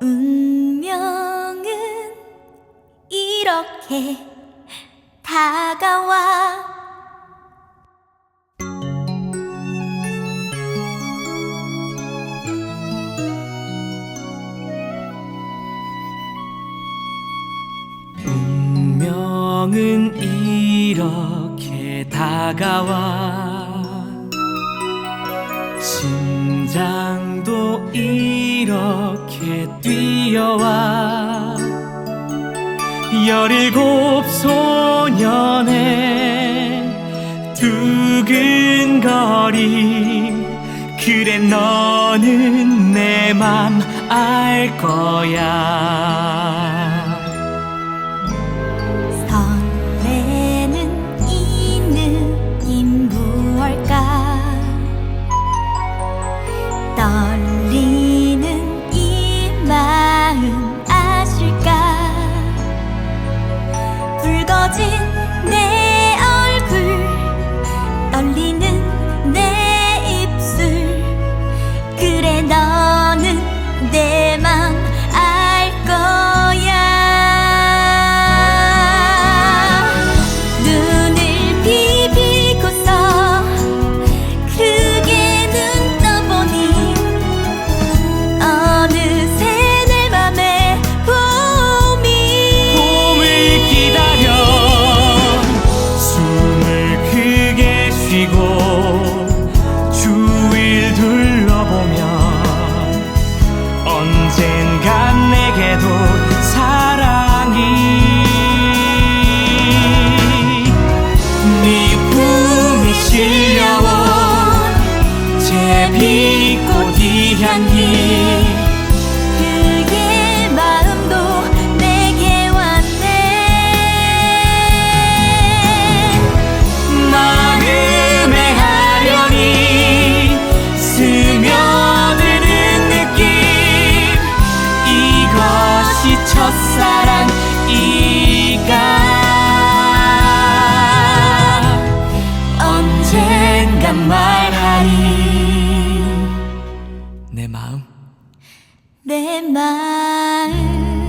운명은 이렇게 다가와. 운명은 이렇게 다가와 심장도 이렇게 뛰어와 열일곱 소년의 두근거림 그래 너는 내 맘 알 거야 그곳에 빛꽃 이 그의 마음도 내게 왔네. 마음에 하려니 스며드는 느낌. 이것이 첫사랑 이가 mộng để mang